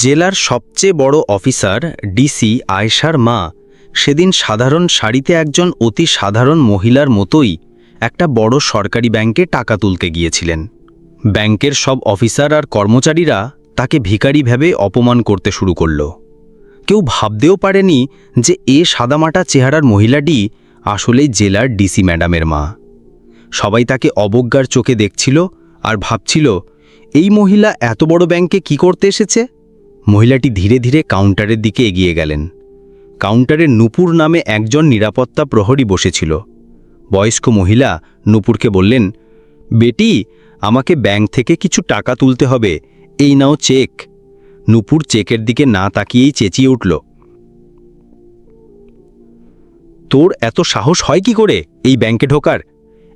জেলার সবচেয়ে বড় অফিসার, ডিসি আয়েশার মা, সেদিন সাধারণ শাড়িতে একজন অতি সাধারণ মহিলার মতোই একটা বড় সরকারি ব্যাংকে টাকা তুলতে গিয়েছিলেন। ব্যাংকের সব অফিসার আর কর্মচারীরা তাকে ভিখারি ভেবে অপমান করতে শুরু করল। কেউ ভাবতেও পারেনি যে এ সাদামাটা চেহারার মহিলাটি আসলেই জেলার ডিসি ম্যাডামের মা। সবাই তাকে অবজ্ঞার চোখে দেখছিল আর ভাবছিল, এই মহিলা এত বড় ব্যাংকে কি করতে এসেছে? মহিলাটি ধীরে ধীরে কাউন্টারের দিকে এগিয়ে গেলেন। কাউন্টারে নূপুর নামে একজন নিরাপত্তা প্রহরী বসেছিল। বয়স্ক মহিলা নূপুরকে বললেন, বেটি, আমাকে ব্যাংক থেকে কিছু টাকা তুলতে হবে। এই নাও চেক। নূপুর চেকের দিকে না তাকিয়েই চেঁচিয়ে উঠল। তোর এত সাহস হয় কি করে এই ব্যাংকে ঢোকার?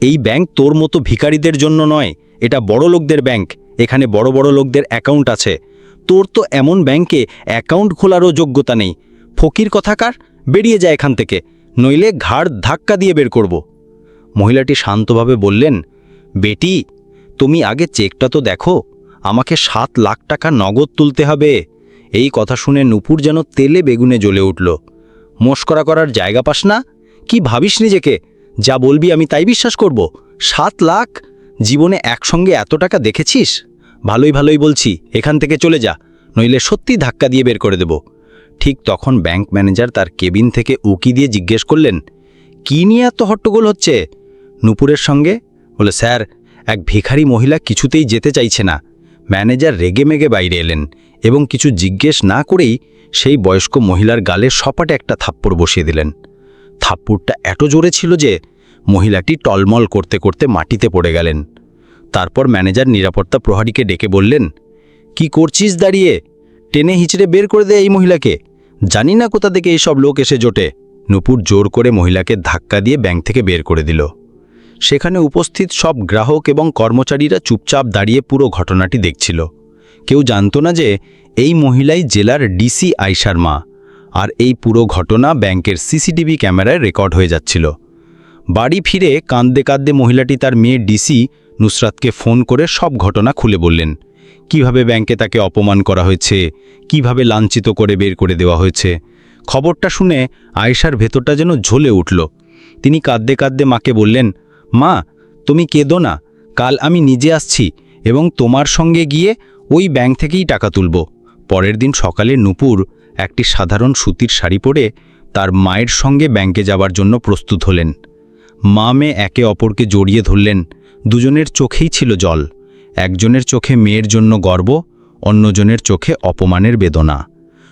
এই ব্যাংক তোর মতো ভিখারিদের জন্য নয়, এটা বড় লোকদের ব্যাংক। এখানে বড় বড় লোকদের অ্যাকাউন্ট আছে। তোর তো এমন ব্যাংকে অ্যাকাউন্ট খোলারও যোগ্যতা নেই। ফকির কথাকার বেরিয়ে যায় এখান থেকে, নইলে ঘাড় ধাক্কা দিয়ে বের করব। মহিলাটি শান্তভাবে বললেন, বেটি, তুমি আগে চেকটা তো দেখো, আমাকে সাত লাখ টাকা নগদ তুলতে হবে। এই কথা শুনে নুপুর যেন তেলে বেগুনে জ্বলে উঠল। মস্করা করার জায়গা পাস না? কি ভাবিস নিজেকে? যা বলবি আমি তাই বিশ্বাস করব। সাত লাখ? জীবনে একসঙ্গে এত টাকা দেখেছিস? ভালোই ভালোই বলছি, এখান থেকে চলে যা, নইলে সত্যি ধাক্কা দিয়ে বের করে দেব। ঠিক তখন ব্যাংক ম্যানেজার তার কেবিন থেকে উকি দিয়ে জিজ্ঞেস করলেন, কি নিয়ে এত হট্টগোল হচ্ছে? নুপুরের সঙ্গে বলে, স্যার, এক ভিখারি মহিলা কিছুতেই যেতে চাইছে না। ম্যানেজার রেগে মেগে বাইরে এলেন এবং কিছু জিজ্ঞেস না করেই সেই বয়স্ক মহিলার গালে সপাটে একটা থাপ্পড় বসিয়ে দিলেন। থাপ্পড়টা এত জোরে ছিল যে মহিলাটি টলমল করতে করতে মাটিতে পড়ে গেলেন। তারপর ম্যানেজার নিরাপত্তা প্রহরীকে ডেকে বললেন, কি করছিস দাঁড়িয়ে? টেনে হিচড়ে বের করে দে এই মহিলাকে। জানি না কোথা থেকে এইসব লোক এসে জোটে। নুপুর জোর করে মহিলাকে ধাক্কা দিয়ে ব্যাংক থেকে বের করে দিল। সেখানে উপস্থিত সব গ্রাহক এবং কর্মচারীরা চুপচাপ দাঁড়িয়ে পুরো ঘটনাটি দেখছিল। কেউ জানত না যে এই মহিলাই জেলার ডিসি আইসার মা, আর এই পুরো ঘটনা ব্যাংকের সিসিটিভি ক্যামেরায় রেকর্ড হয়ে যাচ্ছিল। বাড়ি ফিরে কাঁদতে কাঁদতে মহিলাটি তার মেয়ে ডিসি নুসরাতকে ফোন করে সব ঘটনা খুলে বললেন। কীভাবে ব্যাংকে তাকে অপমান করা হয়েছে? কীভাবে লাঞ্ছিত করে বের করে দেওয়া হয়েছে? খবরটা শুনে আয়েশার ভেতরটা যেন ঝোলে উঠল। তিনি কাঁদতে কাঁদতে মাকে বললেন, মা, তুমি কেঁদো না। কাল আমি নিজে আসছি এবং তোমার সঙ্গে গিয়ে ওই ব্যাংক থেকেই টাকা তুলব। পরের দিন সকালে নূপুর একটি সাধারণ সুতির শাড়ি পরে তার মায়ের সঙ্গে ব্যাংকে যাবার জন্য প্রস্তুত হলেন। মা মেয়ে একে অপরকে জড়িয়ে ধরলেন। দুজনের চোখেই ছিল জল, একজনের চোখে মেয়ের জন্য গর্ব, অন্যজনের চোখে অপমানের বেদনা।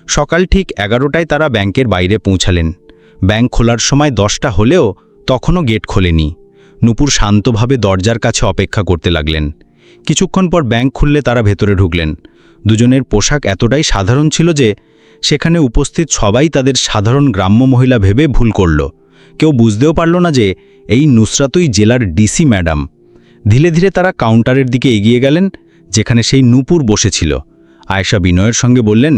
সকাল ঠিক এগারোটায় তারা ব্যাংকের বাইরে পৌঁছালেন। ব্যাংক খোলার সময় দশটা হলেও তখনও গেট খোলেনি। নূপুর শান্তভাবে দরজার কাছে অপেক্ষা করতে লাগলেন। কিছুক্ষণ পর ব্যাংক খুললে তারা ভেতরে ঢুকলেন। দুজনের পোশাক এতটাই সাধারণ ছিল যে, সেখানে উপস্থিত সবাই তাদের সাধারণ গ্রাম্য মহিলা ভেবে ভুল করল। কেউ বুঝতেও পারল না যে, এই নুসরাতই জেলার ডিসি ম্যাডাম। ধীরে ধীরে তারা কাউন্টারের দিকে এগিয়ে গেলেন, যেখানে সেই নূপুর বসেছিল। আয়েশা বিনয়ের সঙ্গে বললেন,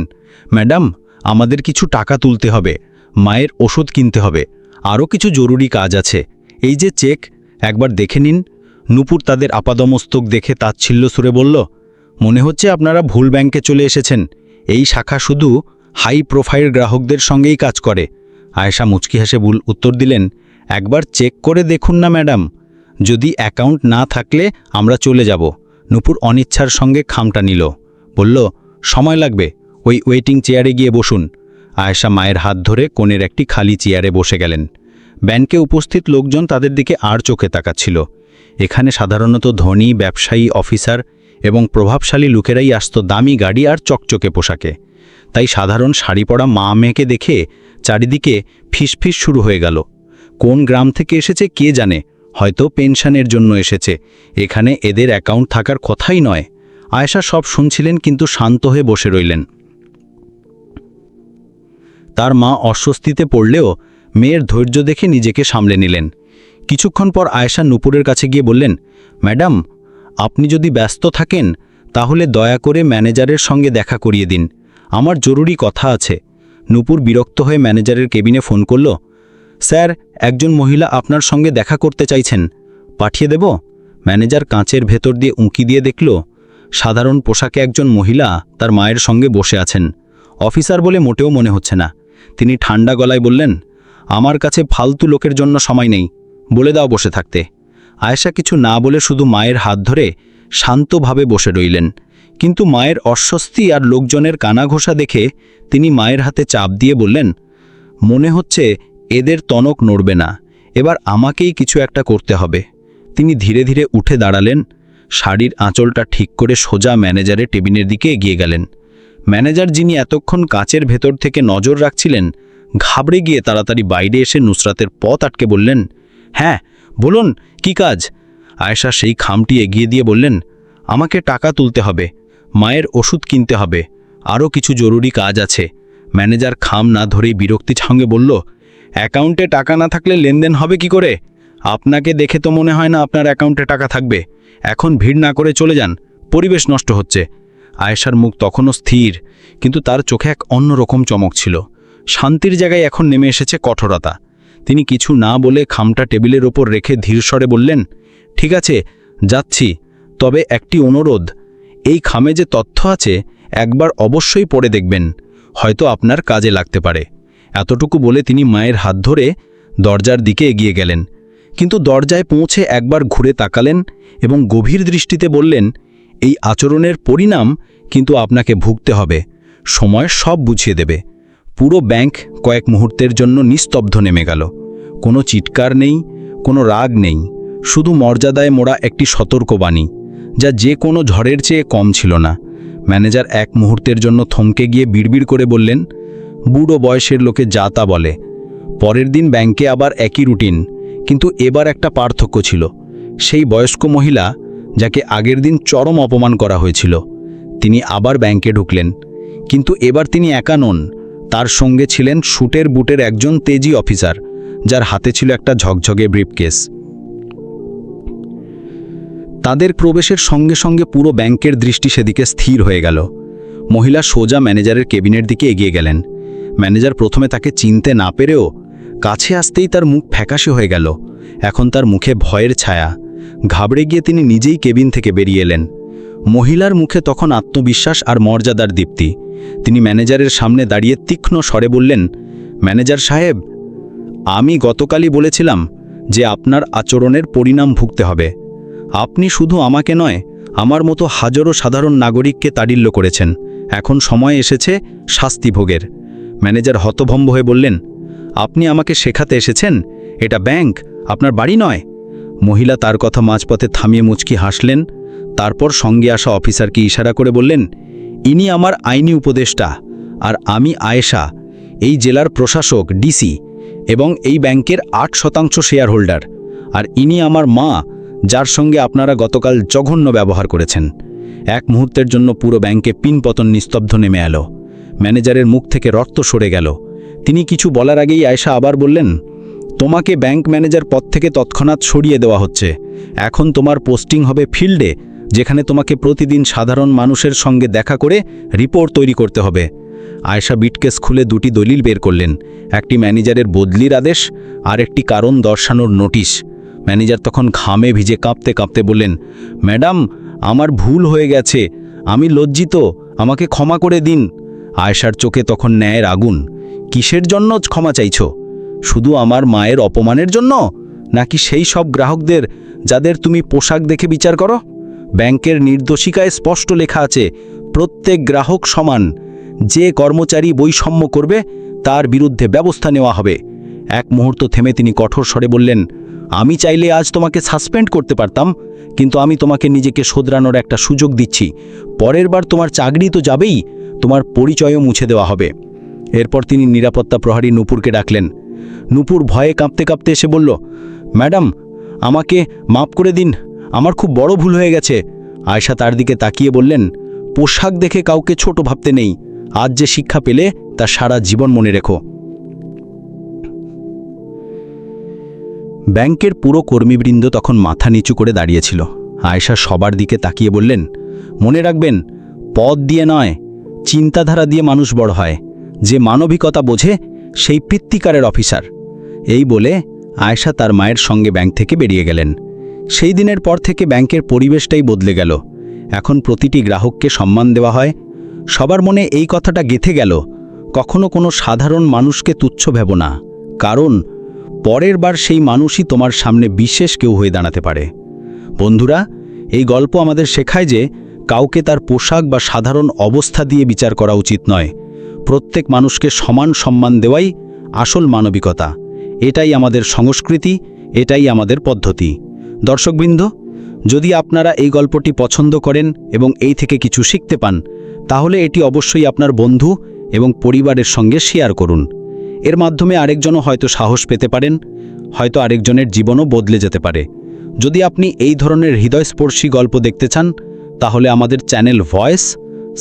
ম্যাডাম, আমাদের কিছু টাকা তুলতে হবে, মায়ের ওষুধ কিনতে হবে, আরও কিছু জরুরি কাজ আছে। এই যে চেক, একবার দেখে নিন। নূপুর তাদের আপাদমস্তক দেখে তাচ্ছিল্য সুরে বলল, মনে হচ্ছে আপনারা ভুল ব্যাংকে চলে এসেছেন। এই শাখা শুধু হাই প্রোফাইল গ্রাহকদের সঙ্গেই কাজ করে। আয়েশা মুচকি হেসে ভুল উত্তর দিলেন, একবার চেক করে দেখুন না, ম্যাডাম। যদি অ্যাকাউন্ট না থাকলে আমরা চলে যাব। নূপুর অনিচ্ছার সঙ্গে খামটা নিল। বলল, সময় লাগবে, ওই ওয়েটিং চেয়ারে গিয়ে বসুন। আয়েশা মায়ের হাত ধরে কোণের একটি খালি চেয়ারে বসে গেলেন। ব্যাংকে উপস্থিত লোকজন তাদের দিকে আর চোখে তাকাচ্ছিল। এখানে সাধারণত ধনী, ব্যবসায়ী, অফিসার এবং প্রভাবশালী লোকেরাই আসত দামি গাড়ি আর চকচকে পোশাকে। তাই সাধারণ শাড়ি পরা মা মেয়েকে দেখে চারিদিকে ফিসফিস শুরু হয়ে গেল। কোন গ্রাম থেকে এসেছে কে জানে? হয়তো পেনশনের জন্য এসেছে। এখানে এদের অ্যাকাউন্ট থাকার কথাই নয়। আয়েশা সব শুনছিলেন কিন্তু শান্ত হয়ে বসে রইলেন। তার মা অস্বস্তিতে পড়লেও মেয়ের ধৈর্য দেখে নিজেকে সামলে নিলেন। কিছুক্ষণ পর আয়েশা নুপুরের কাছে গিয়ে বললেন, ম্যাডাম, আপনি যদি ব্যস্ত থাকেন, তাহলে দয়া করে ম্যানেজারের সঙ্গে দেখা করিয়ে দিন। আমার জরুরি কথা আছে। নুপুর বিরক্ত হয়ে ম্যানেজারের কেবিনে ফোন করল। স্যার, একজন মহিলা আপনার সঙ্গে দেখা করতে চাইছেন। পাঠিয়ে দেব? ম্যানেজার কাঁচের ভেতর দিয়ে উঁকি দিয়ে দেখল, সাধারণ পোশাকে একজন মহিলা তার মায়ের সঙ্গে বসে আছেন। অফিসার বলে মোটেও মনে হচ্ছে না। তিনি ঠান্ডা গলায় বললেন, আমার কাছে ফালতু লোকের জন্য সময় নেই। বলে দাও বসে থাকতে। আয়েশা কিছু না বলে শুধু মায়ের হাত ধরে শান্তভাবে বসে রইলেন। কিন্তু মায়ের অস্বস্তি আর লোকজনের কানাঘোষা দেখে তিনি মায়ের হাতে চাপ দিয়ে বললেন, মনে হচ্ছে এদের তনক নড়বে না। এবার আমাকেই কিছু একটা করতে হবে। তিনি ধীরে ধীরে উঠে দাঁড়ালেন। শাড়ির আঁচলটা ঠিক করে সোজা ম্যানেজারের টেবিনের দিকে এগিয়ে গেলেন। ম্যানেজার যিনি এতক্ষণ কাচের ভেতর থেকে নজর রাখছিলেন, ঘাবড়ে গিয়ে তাড়াতাড়ি বাইরে এসে নুসরাতের পথ আটকে বললেন হ্যাঁ বলুন, কি কাজ? আয়েশা সেই খামটি এগিয়ে দিয়ে বললেন, আমাকে টাকা তুলতে হবে, মায়ের ওষুধ কিনতে হবে, আরও কিছু জরুরি কাজ আছে। ম্যানেজার খাম না ধরেই বিরক্তি সঙ্গে বলল অ্যাকাউন্টে টাকা না থাকলে লেনদেন হবে কি করে? আপনাকে দেখে তো মনে হয় না আপনার অ্যাকাউন্টে টাকা থাকবে। এখন ভিড় না করে চলে যান, পরিবেশ নষ্ট হচ্ছে। আয়েশার মুখ তখনও স্থির, কিন্তু তার চোখে এক অন্যরকম চমক ছিল। শান্তির জায়গায় এখন নেমে এসেছে কঠোরতা। তিনি কিছু না বলে খামটা টেবিলের ওপর রেখে ধীরস্বরে বললেন, ঠিক আছে, যাচ্ছি। তবে একটি অনুরোধ, এই খামে যে তথ্য আছে একবার অবশ্যই পড়ে দেখবেন। হয়তো আপনার কাজে লাগতে পারে। এতটুকু বলে তিনি মায়ের হাত ধরে দরজার দিকে এগিয়ে গেলেন। কিন্তু দরজায় পৌঁছে একবার ঘুরে তাকালেন এবং গভীর দৃষ্টিতে বললেন, এই আচরণের পরিণাম কিন্তু আপনাকে ভুগতে হবে। সময় সব বুঝিয়ে দেবে। পুরো ব্যাংক কয়েক মুহূর্তের জন্য নিস্তব্ধ নেমে গেল। কোনো চিৎকার নেই, কোনো রাগ নেই। শুধু মর্যাদায় মোড়া একটি সতর্কবাণী, যা যে কোনো ঝড়ের চেয়ে কম ছিল না। ম্যানেজার এক মুহূর্তের জন্য থমকে গিয়ে বিড়বিড় করে বললেন বুড়ো বয়সের লোকে যা তা বলে। পরের দিন ব্যাংকে আবার একই রুটিন, কিন্তু এবার একটা পার্থক্য ছিল। সেই বয়স্ক মহিলা, যাকে আগের দিন চরম অপমান করা হয়েছিল, তিনি আবার ব্যাংকে ঢুকলেন। কিন্তু এবার তিনি একা নন, তার সঙ্গে ছিলেন শুটের বুটের একজন তেজি অফিসার, যার হাতে ছিল একটা ঝকঝকে ব্রিফকেস। তাদের প্রবেশের সঙ্গে সঙ্গে পুরো ব্যাংকের দৃষ্টি সেদিকে স্থির হয়ে গেল। মহিলা সোজা ম্যানেজারের কেবিনের দিকে এগিয়ে গেলেন। ম্যানেজার প্রথমে তাকে চিনতে না পেরেও কাছে আসতেই তার মুখ ফ্যাকাশে হয়ে গেল। এখন তার মুখে ভয়ের ছায়া। ঘাবড়ে গিয়ে তিনি নিজেই কেবিন থেকে বেরিয়ে এলেন। মহিলার মুখে তখন আত্মবিশ্বাস আর মর্যাদার দীপ্তি। তিনি ম্যানেজারের সামনে দাঁড়িয়ে তীক্ষ্ণ স্বরে বললেন, ম্যানেজার সাহেব, আমি গতকালই বলেছিলাম যে আপনার আচরণের পরিণাম ভুগতে হবে। আপনি শুধু আমাকে নয়, আমার মতো হাজারো সাধারণ নাগরিককে তাডিল্য করেছেন। এখন সময় এসেছে শাস্তি ভোগের। ম্যানেজার হতভম্ব হয়ে বললেন, আপনি আমাকে শেখাতে এসেছেন? এটা ব্যাংক, আপনার বাড়ি নয়? মহিলা তার কথা মাঝপথে থামিয়ে মুচকি হাসলেন, তারপর সঙ্গে আসা অফিসারকে ইশারা করে বললেন, ইনি আমার আইনি উপদেষ্টা, আর আমি আয়েশা, এই জেলার প্রশাসক, ডিসি, এবং এই ব্যাংকের আট শতাংশ শেয়ার হোল্ডার আর ইনি আমার মা, যার সঙ্গে আপনারা গতকাল জঘন্য ব্যবহার করেছেন। এক মুহূর্তের জন্য পুরো ব্যাংকে পিনপতন নিস্তব্ধ নেমে এলো। ম্যানেজারের মুখ থেকে রক্ত সরে গেল। তিনি কিছু বলার আগেই আয়েশা আবার বললেন, তোমাকে ব্যাংক ম্যানেজার পদ থেকে তৎক্ষণাৎ সরিয়ে দেওয়া হচ্ছে। এখন তোমার পোস্টিং হবে ফিল্ডে, যেখানে তোমাকে প্রতিদিন সাধারণ মানুষের সঙ্গে দেখা করে রিপোর্ট তৈরি করতে হবে। আয়েশা বিটকেস খুলে দুটি দলিল বের করলেন, একটি ম্যানেজারের বদলির আদেশ আর একটি কারণ দর্শানোর নোটিশ। ম্যানেজার তখন ঘামে ভিজে কাঁপতে কাঁপতে বললেন, ম্যাডাম, আমার ভুল হয়ে গেছে। আমি লজ্জিত। আমাকে ক্ষমা করে দিন। আয়েশার চোখে তখন ন্যায়ের আগুন। কিসের জন্য ক্ষমা চাইছ? শুধু আমার মায়ের অপমানের জন্য? নাকি সেই সব গ্রাহকদের যাদের তুমি পোশাক দেখে বিচার করো? ব্যাংকের নির্দোষিকায় স্পষ্ট লেখা আছে, প্রত্যেক গ্রাহক সমান। যে কর্মচারী বৈষম্য করবে, তার বিরুদ্ধে ব্যবস্থা নেওয়া হবে। এক মুহূর্ত থেমে তিনি কঠোর স্বরে বললেন, আমি চাইলে আজ তোমাকে সাসপেন্ড করতে পারতাম, কিন্তু আমি তোমাকে নিজেকে শোধরানোর একটা সুযোগ দিচ্ছি। পরের বার তোমার চাকরি তো যাবেই তোমার পরিচয়ও মুছে দেওয়া হবে। এরপর তিনি নিরাপত্তা প্রহারী নূপুরকে ডাকলেন। নূপুর ভয়ে কাঁপতে কাঁপতে এসে বলল, ম্যাডাম, আমাকে মাফ করে দিন, আমার খুব বড় ভুল হয়ে গেছে। আয়শা তার দিকে তাকিয়ে বললেন, পোশাক দেখে কাউকে ছোট ভাবতে নেই। আজ যে শিক্ষা পেলে, তা সারা জীবন মনে রেখো। ব্যাংকের পুরো কর্মীবৃন্দ তখন মাথা নিচু করে দাঁড়িয়েছিল আয়েশা সবার দিকে তাকিয়ে বললেন, মনে রাখবেন, পদ দিয়ে নয় চিন্তাধারা দিয়ে মানুষ বড় হয়। যে মানবিকতা বোঝে, সেই পিত্তিকারের অফিসার। এই বলে আয়েশা তার মায়ের সঙ্গে ব্যাংক থেকে বেরিয়ে গেলেন। সেই দিনের পর থেকে ব্যাংকের পরিবেশটাই বদলে গেল। এখন প্রতিটি গ্রাহককে সম্মান দেওয়া হয়। সবার মনে এই কথাটা গেথে গেল, কখনো কোনো সাধারণ মানুষকে তুচ্ছ ভেব না। কারণ, পরের বার সেই মানুষই তোমার সামনে বিশেষ কেউ হয়ে দাঁড়াতে পারে। বন্ধুরা, এই গল্প আমাদের শেখায় যে কাউকে তার পোশাক বা সাধারণ অবস্থা দিয়ে বিচার করা উচিত নয়। প্রত্যেক মানুষকে সমান সম্মান দেওয়াই আসল মানবিকতা। এটাই আমাদের সংস্কৃতি, এটাই আমাদের পদ্ধতি। দর্শকবৃন্দ, যদি আপনারা এই গল্পটি পছন্দ করেন এবং এই থেকে কিছু শিখতে পান, তাহলে এটি অবশ্যই আপনার বন্ধু এবং পরিবারের সঙ্গে শেয়ার করুন। এর মাধ্যমে আরেকজনও হয়তো সাহস পেতে পারেন, হয়তো আরেকজনের জীবনও বদলে যেতে পারে। যদি আপনি এই ধরনের হৃদয়স্পর্শী গল্প দেখতে চান তাহলে আমাদের চ্যানেল ভয়েস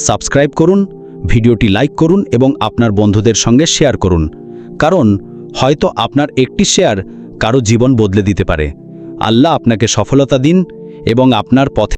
সাবস্ক্রাইব করুন, ভিডিওটি লাইক করুন এবং আপনার বন্ধুদের সঙ্গে শেয়ার করুন। কারণ হয়তো আপনার একটি শেয়ার কারও জীবন বদলে দিতে পারে। আল্লাহ আপনাকে সফলতা দিন এবং আপনার পথে